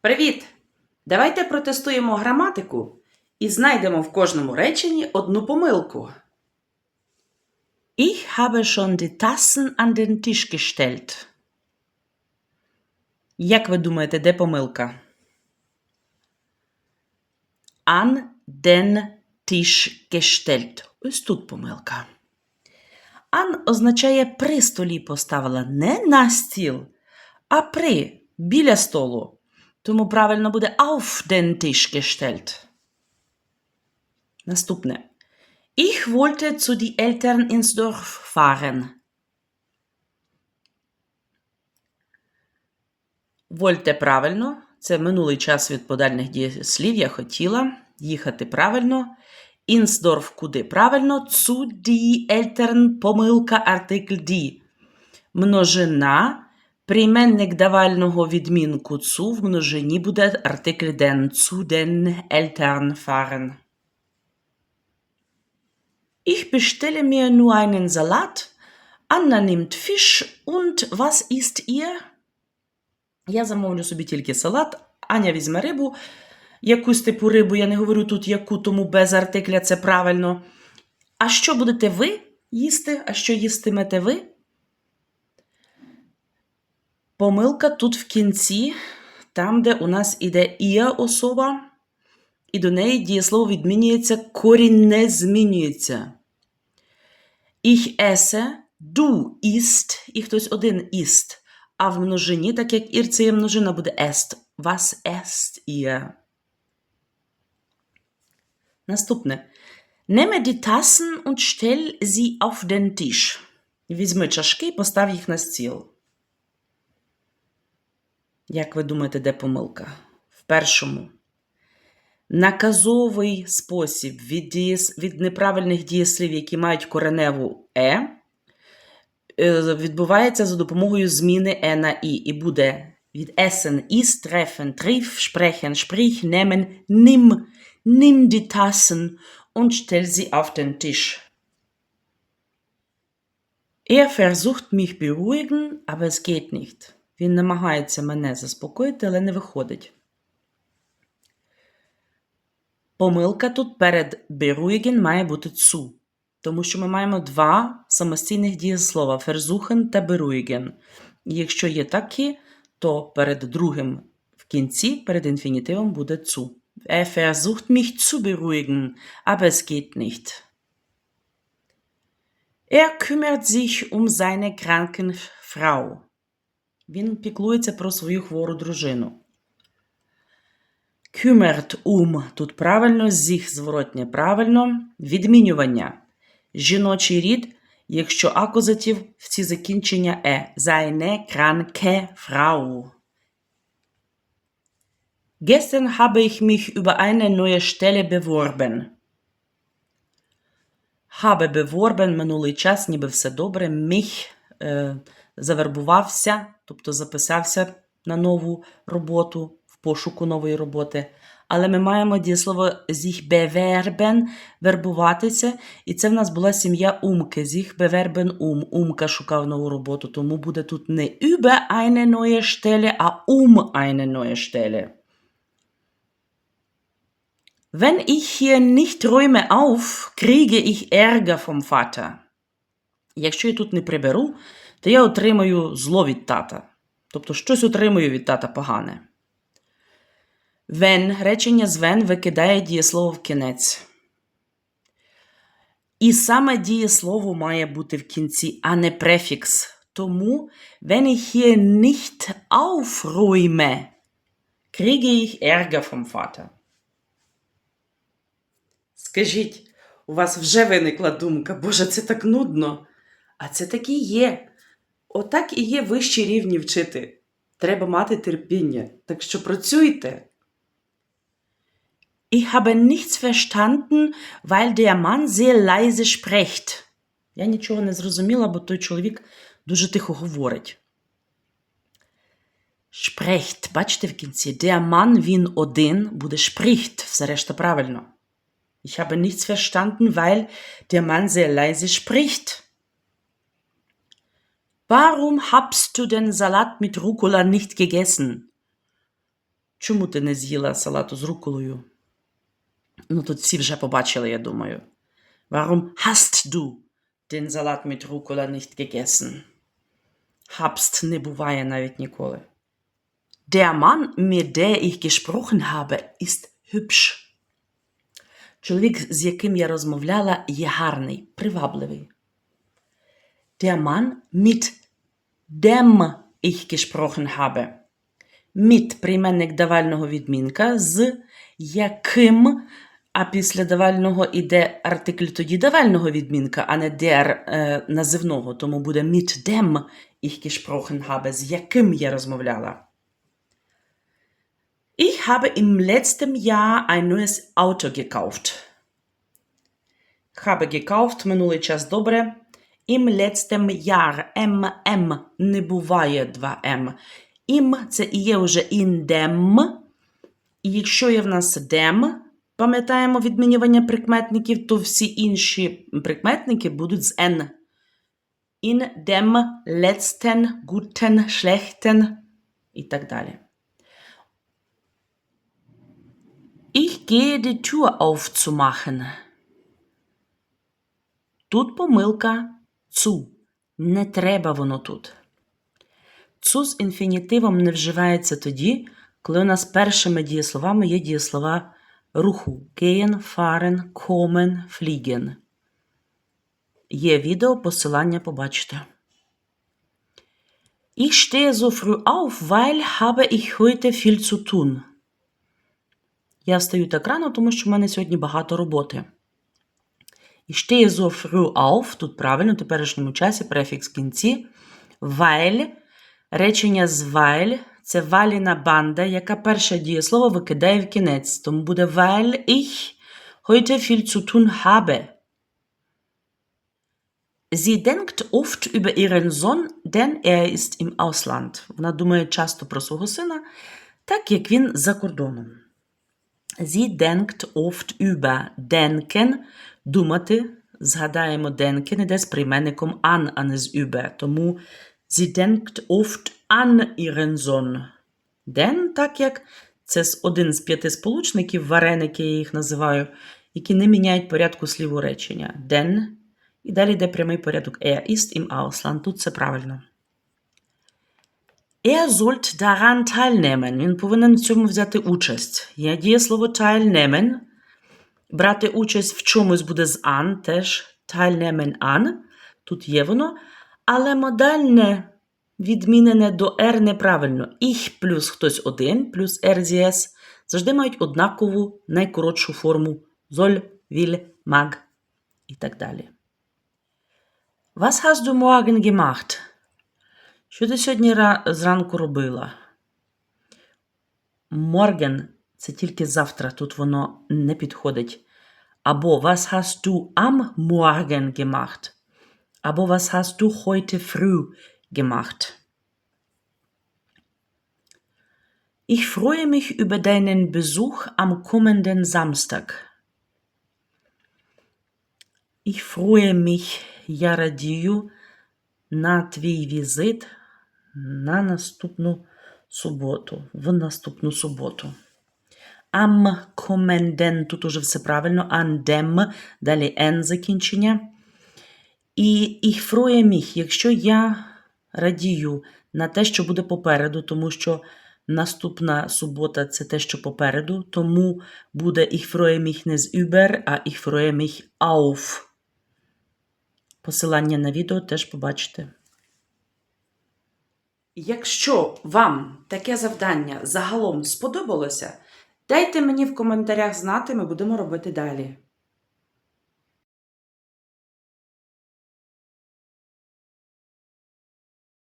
Привіт! Давайте протестуємо граматику і знайдемо в кожному реченні одну помилку. Ich habe schon die Tassen an den Tisch gestellt. Як ви думаєте, де помилка? An den Tisch gestellt. Ось тут помилка. An означає при столі поставила не на стіл, а при біля столу. Тому правильно буде auf den Tisch gestellt. Наступне. Ich wollte zu die Eltern ins Dorf fahren. Вольте правильно. Це минулий час від подальних дієслів. Я хотіла їхати правильно. Інсдорф куди правильно? Zu die Eltern помилка артикль die. Множина. Прийменник давального відмінку zu в множині буде артикль den. Zu den Eltern fahren. Ich bestelle mir nur einen Salat. Anna nimmt Fisch. Und was isst ihr? Я замовлю собі тільки салат. Аня візьме рибу. Якусь типу рибу, я не говорю тут яку, тому без артикля це правильно. А що будете ви їсти? А що їстимете ви? Помилка тут в кінці, там, де у нас іде ія особа, і до неї дієслово відмінюється, корінь не змінюється. Ich esse, du isst, і хтось один іст. А в множині, так як ір це є множина, буде est. Was esst ihr? Наступне. Nehme die Tassen und stell sie auf den Tisch. Візьми чашки і постав їх на стіл. Як ви думаєте, де помилка? В першому. Наказовий спосіб від, дієс... від неправильних дієслів, які мають кореневу е, е, відбувається за допомогою зміни е на і. І буде від essen, ist, treffen, triff, sprechen, sprich, nehmen, nimm, nimm die Tassen und stell sie auf den Tisch. Er versucht mich beruhigen, aber es geht nicht. Він намагається мене заспокоїти, але не виходить. Помилка тут перед beruhigen має бути zu, тому що ми маємо два самостійних дієслова versuchen та beruhigen. І якщо є такі, то перед другим в кінці, перед інфінітивом буде zu. Er versucht mich zu beruhigen, aber es geht nicht. Er kümmert sich um seine kranken Frau. Він піклується про свою хвору дружину. Kümmert um тут правильно, sich зворотнє правильно, відмінювання. Жіночий рід, якщо акузатив, в ці закінчення е. Seine kranke Frau. Gestern habe ich mich über eine neue Stelle beworben. Habe beworben минулий час, ніби все добре. Mich е, завербувався, тобто записався на нову роботу, в пошуку нової роботи. Але ми маємо дієслово sich bewerben, вербуватися, і це в нас була сім'я Умки. Sich bewerben um. Умка шукав нову роботу, тому буде тут не über eine neue Stelle, а um eine neue Stelle. Wenn ich hier nicht räume auf, kriege ich Ärger vom Vater. Якщо я тут не приберу, то я отримаю зло від тата. Тобто щось отримую від тата погане. Wenn, речення з when викидає дієслово в кінець. І саме дієслово має бути в кінці, а не префікс. Тому, wenn ich hier nicht aufräume, kriege ich Ärger vom Vater. Скажіть, у вас вже виникла думка, Боже, це так нудно. А це так і є. Отак і є вищі рівні вчити. Треба мати терпіння. Так що працюйте. Ich habe nichts verstanden, weil der Mann sehr leise spricht. Я нічого не зрозуміла, бо той чоловік дуже тихо говорить. Spricht. Бачите в кінці. Der Mann, він один, буде spricht. Все решта правильно. Ich habe nichts verstanden, weil der Mann sehr leise spricht. Warum habst du den Salat mit Rucola nicht gegessen? чому ти не з'їла салату з руколою? Ну, тут всі вже побачили, я думаю. Warum hast du den Salat mit Rucola nicht gegessen? Habst не буває навіть ніколи. Der Mann, mit der ich gesprochen habe, ist hübsch. Чоловік, з яким я розмовляла, є гарний, привабливий. Der Mann, mit dem ich gesprochen habe. Mit прийменник давального відмінка, з яким, а після давального іде артикль тоді давального відмінка, а не der е, називного. Тому буде mit dem ich gesprochen habe, з яким я розмовляла. Ich habe im letzten Jahr ein neues Auto gekauft. Habe gekauft, минулий час добре. Im letzten Jahr, ММ, не буває 2М. Ім це і є вже dem. І якщо є в нас dem, пам'ятаємо відмінювання прикметників, то всі інші прикметники будуть з N. In dem letzten, guten, schlechten і так далі. Ich gehe die Tür aufzumachen. Тут помилка цу. Не треба воно тут. Цу з інфінітивом не вживається тоді, коли у нас першими дієсловами є дієслова руху gehen, fahren, kommen, fliegen. Є відео, посилання побачите. Ich stehe so früh auf, weil habe ich heute viel zu tun. Я встаю так рано, тому що в мене сьогодні багато роботи. Ich stehe so früh auf, тут правильно, в теперішньому часі, префікс кінці. Weil, речення з weil, це валіна банда, яка перше дієслово викидає в кінець. Тому буде weil ich heute viel zu tun habe. Sie denkt oft über ihren Sohn, denn er ist im Ausland. Вона думає часто про свого сина, так як він за кордоном. Sie denkt oft über denken, думати. Згадаємо, denken іде з прийменником an, а не з über. Тому sie denkt oft an ihren Sohn. Den, так як це один з п'яти сполучників, вареники я їх називаю, які не міняють порядку слів у речення. Den. І далі йде прямий порядок. Er ist im Ausland. Тут це правильно. Er sollte daran teilnehmen. Він повинен в цьому взяти участь. Є дієслово teilnehmen. Брати участь в чомусь буде з an, теж teilnehmen an. Тут є воно. Але модальне відмінене до R неправильно. Ich плюс хтось один, плюс RZS завжди мають однакову найкоротшу форму soll, will, mag і так далі. Was hast du morgen gemacht? Що ти сьогодні зранку робила? Morgen – це тільки завтра, тут воно не підходить. Або was hast du am Morgen gemacht? Або was hast du heute früh gemacht? Ich freue mich über deinen Besuch am kommenden Samstag. Ich freue mich, я радію на твій візит на наступну суботу. В наступну суботу. Kommenden, тут уже все правильно, dem, далі n закінчення. І ich freue mich, якщо я радію на те, що буде попереду, тому що наступна субота це те, що попереду, тому буде ich freue mich не з über, а ich freue mich auf. Посилання на відео теж побачите. Якщо вам таке завдання загалом сподобалося, дайте мені в коментарях знати, ми будемо робити далі.